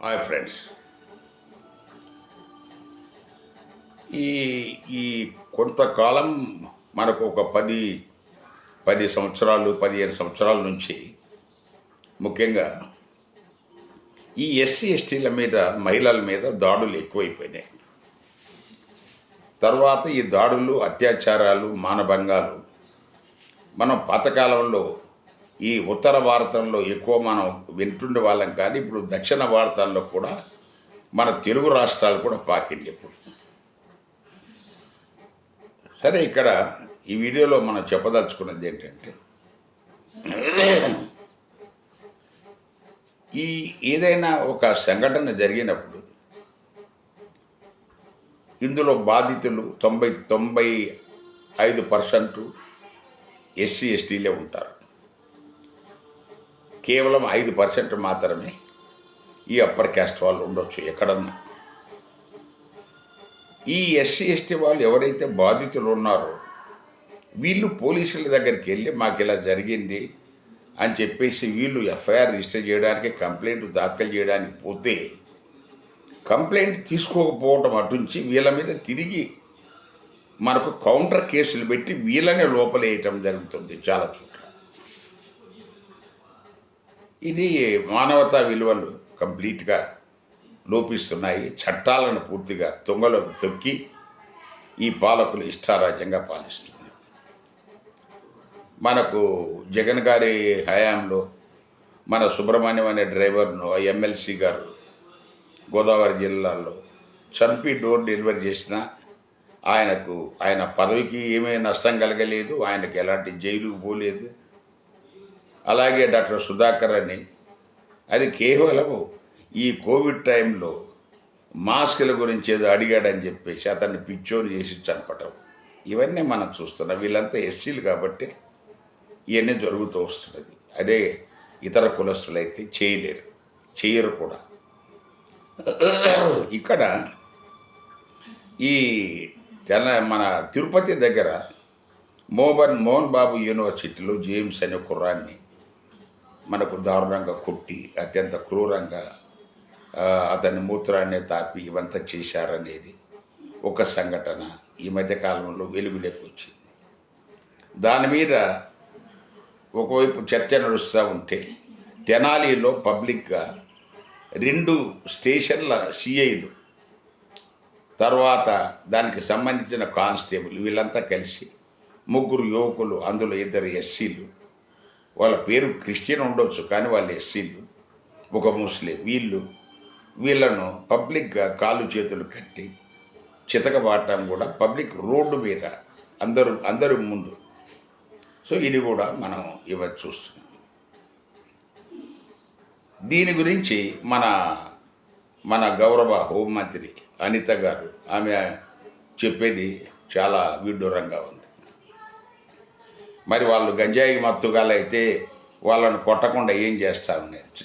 Hi friends ఈ ఈ కొంతకాలం మనకు ఒక పది పది సంవత్సరాలు పదిహేను సంవత్సరాల నుంచి ముఖ్యంగా ఈ ఎస్సీ ఎస్టీల మీద మహిళల మీద దాడులు ఎక్కువైపోయినాయి. తర్వాత ఈ దాడులు అత్యాచారాలు మానభంగాలు మనం పాతకాలంలో ఈ ఉత్తర భారతంలో ఎక్కువ మనం వింటుండే వాళ్ళం కానీ ఇప్పుడు దక్షిణ భారతంలో కూడా మన తెలుగు రాష్ట్రాలు కూడా పాకింది ఇప్పుడు. సరే ఇక్కడ ఈ వీడియోలో మనం చెప్పదలుచుకున్నది ఏంటంటే ఈ ఏదైనా ఒక సంఘటన జరిగినప్పుడు ఇందులో బాధితులు తొంభై తొంభై ఐదు పర్సెంట్ ఎస్సీ ఎస్టీలే ఉంటారు. కేవలం ఐదు పర్సెంట్ మాత్రమే ఈ అప్పర్ క్యాస్ట్ వాళ్ళు ఉండొచ్చు ఎక్కడన్నా. ఈ ఎస్సీ ఎస్టీ వాళ్ళు ఎవరైతే బాధితులు ఉన్నారో వీళ్ళు పోలీసుల దగ్గరికి వెళ్ళి మాకు ఇలా జరిగింది అని చెప్పేసి వీళ్ళు ఎఫ్ఐఆర్ రిజిస్టర్ చేయడానికి కంప్లైంట్ దాఖలు చేయడానికి పోతే కంప్లైంట్ తీసుకోకపోవటం అటుంచి వీళ్ళ మీద తిరిగి మనకు కౌంటర్ కేసులు పెట్టి వీళ్ళనే లోపలేయటం జరుగుతుంది చాలా చోట్ల. ఇది మానవతా విలువలు కంప్లీట్గా లోపిస్తున్నాయి. చట్టాలను పూర్తిగా తుంగలోకి తొక్కి ఈ పాలకులు ఇష్టారాజ్యంగా పాలిస్తున్నారు మనకు జగన్ గారి హయాంలో మన సుబ్రహ్మణ్యం అనే డ్రైవర్ను ఎమ్మెల్సీ గారు గోదావరి జిల్లాలో చంపి డోర్ డెలివరీ చేసిన ఆయనకు ఆయన పదవికి ఏమీ నష్టం కలగలేదు ఆయనకు ఎలాంటి జైలుకు పోలేదు. అలాగే డాక్టర్ సుధాకర్ అని. అది కేవలం ఈ కోవిడ్ టైంలో మాస్కుల గురించి ఏదో అడిగాడని చెప్పేసి అతన్ని పిచ్చోని చేసి చంపటం. ఇవన్నీ మనం చూస్తున్నాం. వీళ్ళంతా ఎస్సీలు కాబట్టి ఇవన్నీ జరుగుతూ వస్తున్నది. అదే ఇతర కులస్తులైతే చేయలేరు. చేయరు కూడా. ఇక్కడ ఈ తెల మన తిరుపతి దగ్గర మోబన్ మోహన్ బాబు యూనివర్సిటీలో జేమ్స్ అనే కుర్రాన్ని మనకు దారుణంగా కొట్టి అత్యంత క్రూరంగా అతని మూత్రాన్ని తాపి ఇవంతా చేశారనేది ఒక సంఘటన ఈ మధ్య కాలంలో వెలుగులోకి వచ్చింది. దాని మీద ఒకవైపు చర్చ నడుస్తూ ఉంటే తెనాలిలో పబ్లిక్గా రెండు స్టేషన్ల సిఐలు తర్వాత దానికి సంబంధించిన కానిస్టేబుల్ వీళ్ళంతా కలిసి ముగ్గురు యువకులు అందులో ఇద్దరు ఎస్సీలు వాళ్ళ పేరు క్రిస్టియన్ ఉండొచ్చు కానీ వాళ్ళు ఎస్సీలు. ఒక ముస్లిం. వీళ్ళు వీళ్ళను పబ్లిక్గా కాళ్ళు చేతులు కట్టి చితకబాటం కూడా పబ్లిక్ రోడ్డు మీద అందరూ అందరి ముందు. సో ఇది కూడా మనం ఇవన్నీ చూస్తున్నాం. దీని గురించి మన మన గౌరవ హోంమంత్రి అనిత గారు ఆమె చెప్పేది చాలా విడ్డూరంగా ఉంది. మరి వాళ్ళు గంజాయి మత్తుగాలైతే అయితే వాళ్ళను కొట్టకుండా ఏం చేస్తామనేది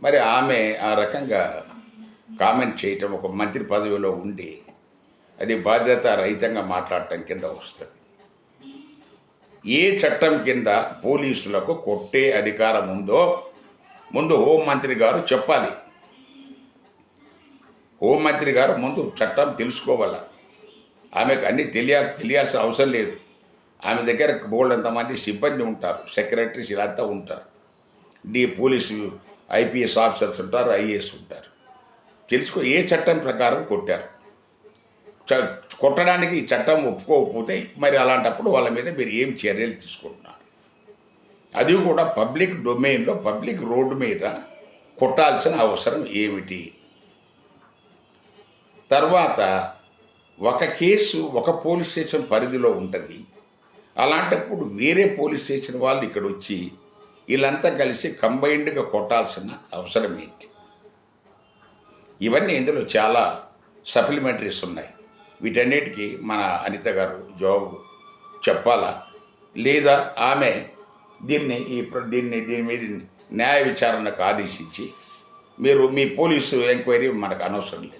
మరి ఆమె ఆ రకంగా కామెంట్ చేయటం ఒక మంత్రి పదవిలో ఉండి అది బాధ్యత రహితంగా మాట్లాడటం కింద వస్తుంది. ఏ చట్టం కింద పోలీసులకు కొట్టే అధికారం ఉందో ముందు హోంమంత్రి గారు చెప్పాలి. హోంమంత్రి గారు ముందు చట్టం తెలుసుకోవాల. ఆమెకు అన్నీ తెలియ తెలియాల్సిన అవసరం లేదు. ఆమె దగ్గర బోల్డ్ ఎంతమంది సిబ్బంది ఉంటారు సెక్రటరీస్ ఇలాంతా ఉంటారు. డి పోలీసు ఐపీఎస్ ఆఫీసర్స్ ఉంటారు ఐఏఎస్ ఉంటారు. తెలుసుకో ఏ చట్టం ప్రకారం కొట్టారు? చ- కొట్టడానికి ఈ చట్టం ఒప్పుకోకపోతే మరి అలాంటప్పుడు వాళ్ళ మీద మీరు ఏం చర్యలు తీసుకుంటున్నారు? అది కూడా పబ్లిక్ డొమైన్లో పబ్లిక్ రోడ్డు మీద కొట్టాల్సిన అవసరం ఏమిటి? తర్వాత ఒక కేసు ఒక పోలీస్ స్టేషన్ పరిధిలో ఉంటుంది. అలాంటప్పుడు వేరే పోలీస్ స్టేషన్ వాళ్ళు ఇక్కడ వచ్చి వీళ్ళంతా కలిసి కంబైన్డ్గా కొట్టాల్సిన అవసరం ఏంటి? ఇవన్నీ ఇందులో చాలా సప్లిమెంటరీస్ ఉన్నాయి. వీటన్నిటికీ మన అనిత గారు జవాబు చెప్పాలా? లేదా ఆమె దీన్ని ఈ దీన్ని దీని మీద న్యాయ విచారణకు ఆదేశించి మీరు మీ పోలీసు ఎంక్వైరీ మనకు అనవసరం లేదు.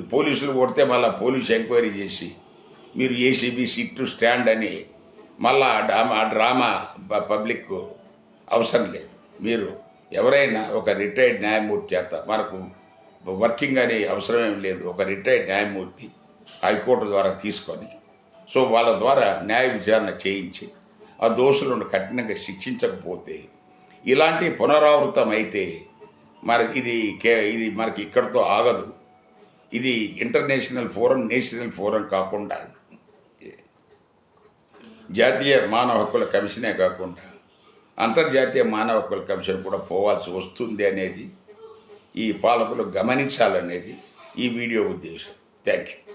పోలీసులు కొడితే మళ్ళీ పోలీసు ఎంక్వైరీ చేసి మీరు ఏసీబీ సిట్ టు స్టాండ్ అని మళ్ళా ఆ డ్రామా ఆ డ్రామా పబ్లిక్ అవసరం లేదు. మీరు ఎవరైనా ఒక రిటైర్డ్ న్యాయమూర్తి చేత మనకు వర్కింగ్ అనే అవసరం ఏం లేదు. ఒక రిటైర్డ్ న్యాయమూర్తి హైకోర్టు ద్వారా తీసుకొని సో వాళ్ళ ద్వారా న్యాయ విచారణ చేయించి ఆ దోషులను కఠినంగా శిక్షించకపోతే ఇలాంటి పునరావృతం అయితే మరి ఇది కే ఇది మనకి ఇక్కడితో ఆగదు. ఇది ఇంటర్నేషనల్ ఫోరం నేషనల్ ఫోరం కాకుండా జాతీయ మానవ హక్కుల కమిషనే కాకుండా అంతర్జాతీయ మానవ హక్కుల కమిషన్ కూడా పోవాల్సి వస్తుంది అనేది ఈ పాలకులు గమనించాలనేది ఈ వీడియో ఉద్దేశం. Thank you